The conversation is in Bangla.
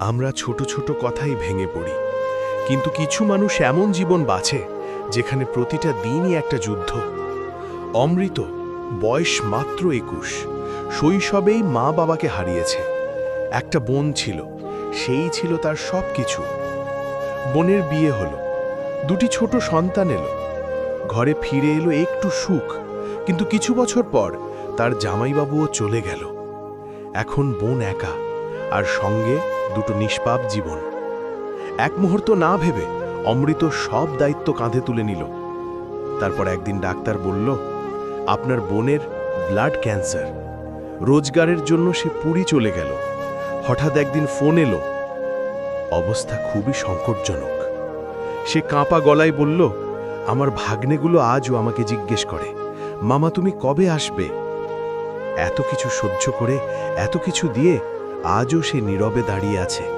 আমরা ছোট ছোট কথাই ভেঙে পড়ি। কিন্তু কিছু মানুষ এমন জীবন বাঁচে যেখানে প্রতিটা দিনই একটা যুদ্ধ। অমৃত, বয়স মাত্র একুশ, শৈশবেই মা বাবাকে হারিয়েছে। একটা বোন ছিল, সেই ছিল তার সব কিছু বোনের বিয়ে হলো, দুটি ছোট সন্তান এলো। ঘরে ফিরে এলো একটু সুখ, কিন্তু কিছু বছর পর তার জামাইবাবুও চলে গেল। এখন বোন একা। আর সঙ্গে দুটো নিষ্পাপ জীবন। এক মুহূর্ত না ভেবে অমৃত সব দায়িত্ব কাঁধে তুলে নিল। তারপর একদিন ডাক্তার বলল, আপনার বোনের ব্লাড ক্যান্সার। রোজগারের জন্য সে পুরী চলে গেল। হঠাৎ একদিন ফোন এলো। অবস্থা খুবই সংকটজনক। সে কাঁপা গলায় বলল, আমার ভাগ্নেগুলো আজও আমাকে জিজ্ঞেস করে, মামা, তুমি কবে আসবে? এত কিছু সহ্য করে, এত কিছু দিয়ে আজও সে নীরবে দাঁড়িয়ে আছে।